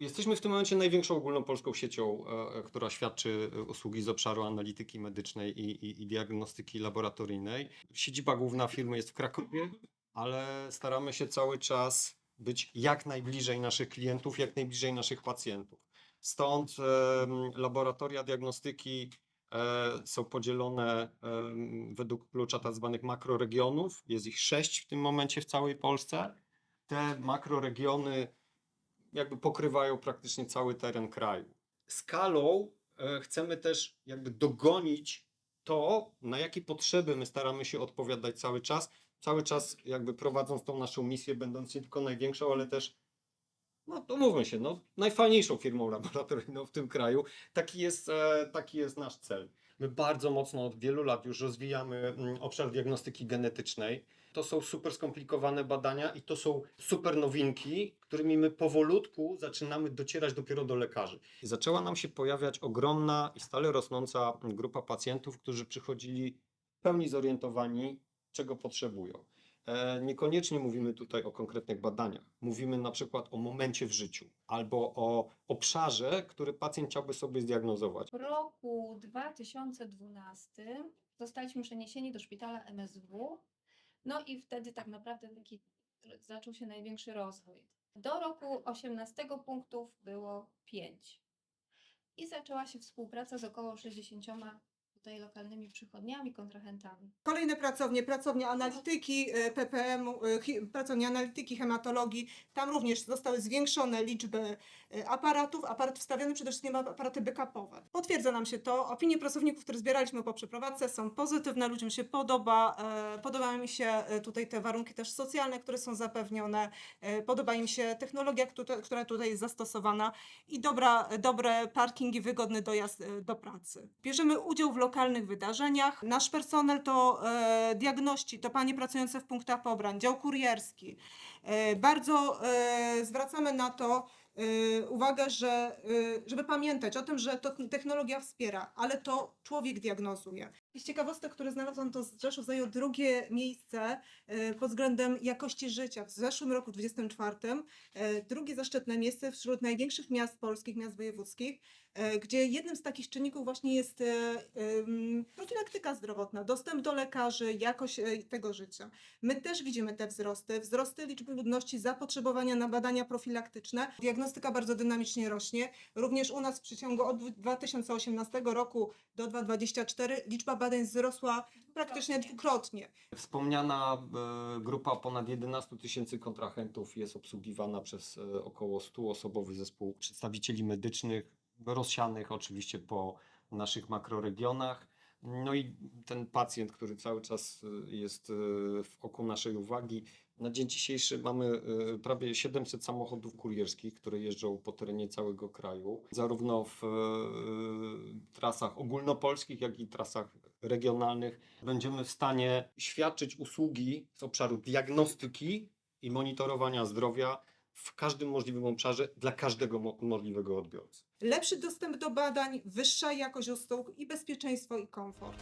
Jesteśmy w tym momencie największą ogólnopolską siecią, e, e, która świadczy e, usługi z obszaru analityki medycznej i, i, i diagnostyki laboratoryjnej. Siedziba główna firmy jest w Krakowie, ale staramy się cały czas być jak najbliżej naszych klientów, jak najbliżej naszych pacjentów. Stąd em, laboratoria diagnostyki e, są podzielone em, według klucza tak zwanych makroregionów. Jest ich sześć w tym momencie w całej Polsce. Te makroregiony jakby pokrywają praktycznie cały teren kraju. Skalą e, chcemy też jakby dogonić to, na jakie potrzeby my staramy się odpowiadać cały czas, cały czas jakby prowadząc tą naszą misję, będąc nie tylko największą, ale też, no to mówmy się, no, najfajniejszą firmą laboratoryjną w tym kraju. Taki jest, e, taki jest nasz cel. My bardzo mocno od wielu lat już rozwijamy mm, obszar diagnostyki genetycznej. To są super skomplikowane badania i to są super nowinki, którymi my powolutku zaczynamy docierać dopiero do lekarzy. Zaczęła nam się pojawiać ogromna i stale rosnąca grupa pacjentów, którzy przychodzili w pełni zorientowani, czego potrzebują. E, Niekoniecznie mówimy tutaj o konkretnych badaniach. Mówimy na przykład o momencie w życiu albo o obszarze, który pacjent chciałby sobie zdiagnozować. W roku 2012 zostaliśmy przeniesieni do szpitala MSW. No i wtedy tak naprawdę taki zaczął się największy rozwój. Do roku 18 punktów było 5. I zaczęła się współpraca z około 60 tutaj lokalnymi przychodniami, kontrahentami. Kolejne pracownie, pracownia analityki e, PPM-u, e, pracownia analityki, hematologii. Tam również zostały zwiększone liczby e, aparatów. Aparat wstawiony przede wszystkim aparaty backupowe. Potwierdza nam się to. Opinie pracowników, które zbieraliśmy po przeprowadzce są pozytywne, ludziom się podoba. Podobają mi się tutaj te warunki też socjalne, które są zapewnione. Podoba im się technologia, która, tutaj jest zastosowana i dobra, dobre parkingi, wygodny dojazd do pracy. Bierzemy udział w lokalnych wydarzeniach. Nasz personel to e, diagności, to panie pracujące w punktach pobrań, dział kurierski. E, bardzo e, zwracamy na to e, uwagę, że e, żeby pamiętać o tym, że to technologia wspiera, ale to człowiek diagnozuje. Z ciekawostek, które znalazłam, to Rzeszów zajął drugie miejsce e, pod względem jakości życia. W zeszłym roku, 2024, e, drugie zaszczytne miejsce wśród największych miast polskich, miast wojewódzkich, e, gdzie jednym z takich czynników właśnie jest profilaktyka zdrowotna, dostęp do lekarzy, jakość tego życia. My też widzimy te wzrosty, wzrosty liczby ludności, zapotrzebowania na badania profilaktyczne. Diagnostyka bardzo dynamicznie rośnie. Również u nas w przeciągu od 2018 roku do 2024 liczba badań wzrosła praktycznie dwukrotnie. Wspomniana e, grupa ponad 11 tysięcy kontrahentów jest obsługiwana przez e, około 100-osobowy zespół przedstawicieli medycznych, rozsianych oczywiście po naszych makroregionach. No i ten pacjent, który cały czas e, jest e, w oku naszej uwagi. Na dzień dzisiejszy mamy e, prawie 700 samochodów kurierskich, które jeżdżą po terenie całego kraju, zarówno w e, trasach ogólnopolskich, jak i trasach regionalnych. Będziemy w stanie świadczyć usługi z obszaru diagnostyki i monitorowania zdrowia w każdym możliwym obszarze dla każdego mo- możliwego odbiorcy. Lepszy dostęp do badań, wyższa jakość usług i bezpieczeństwo i komfort.